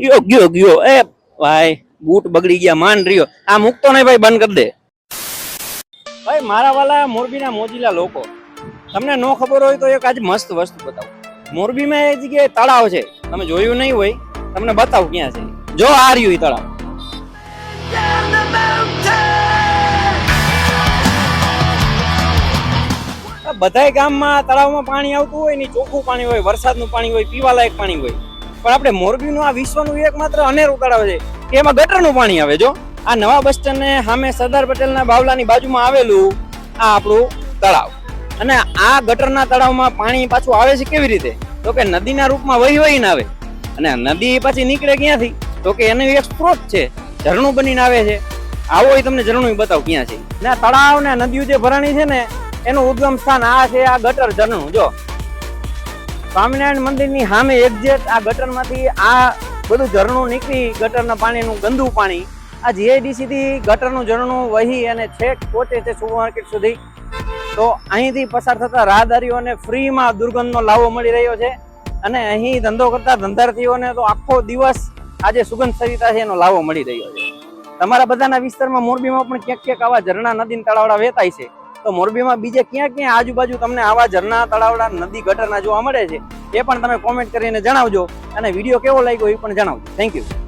ગયો ગયો ગયો. એ ભાઈ, બૂટ બગડી ગયા માન રહ્યો. આ મૂકતો નહીં ભાઈ, બંધ કરી દે. ભાઈ, મારા વાલા મોરબીના મોજીલા લોકો. તમને ન ખબર હોય તો એક આજ મસ્ત વસ્તુ બતાવું. મોરબીમાં એ જગ્યાએ તળાવ છે. તમે જોયું નહીં હોય. તમને બતાવું ક્યાં છે. જો આ રહ્યું એ તળાવ. બધા ગામમાં તળાવમાં પાણી આવતું હોય ને ચોખ્ખું પાણી હોય, વરસાદનું પાણી હોય, પીવાલાયક પાણી હોય. પણ આપણે મોરબીનું આ વિશ્વનું એકમાત્ર અનેરું તળાવ છે કે એમાં ગટરનું પાણી આવે, જો? આ નવા બસ સ્ટેન્ડ ને સામે સરદાર પટેલના બાવલાની બાજુમાં આવેલું આ આપણું તળાવ. અને આ ગટરના તળાવમાં પાણી પાછું આવે છે કેવી રીતે? તો કે નદીના રૂપમાં વહી વહીને આવે. અને નદી પાછી નીકળે ક્યાંથી? તો કે એનો એક સ્ત્રોત છે, ઝરણું બનીને આવે છે. આવો એ તમને ઝરણું બતાવ ક્યાં છે. ને તળાવ ને નદીઓ જે ભરાણી છે ને, એનું ઉદ્ગમ સ્થાન આ છે આ ગટર ઝરણું, જો. સ્વામિનારાયણ મંદિરની સામે એક્ઝેક્ટ આ ગટરમાંથી આ બધું ઝરણું નીકળી ગટરના પાણીનું ગંદુ પાણી, આ જીઆઈડીસીથી ગટરનું ઝરણું વહી અને છેક પહોંચે છે સુપર સુધી. તો અહીંથી પસાર થતા રાહદારીઓને ફ્રીમાં દુર્ગંધનો લાવો મળી રહ્યો છે અને અહીં ધંધો કરતા ધંધાર્થીઓને તો આખો દિવસ આજે સુગંધ સરિતા છે એનો લાવો મળી રહ્યો છે. તમારા બધાના વિસ્તારમાં મોરબીમાં પણ ક્યાંક ક્યાંક આવા ઝરણા નદી તળાવડા વેતાય છે. તો મોરબીમાં બીજે ક્યાં ક્યાં આજુબાજુ તમને આવા ઝરણા તળાવડા નદી ગટરના જોવા મળે છે, એ પણ તમે કોમેન્ટ કરીને જણાવજો અને વીડિયો કેવો લાગ્યો એ પણ જણાવજો. Thank you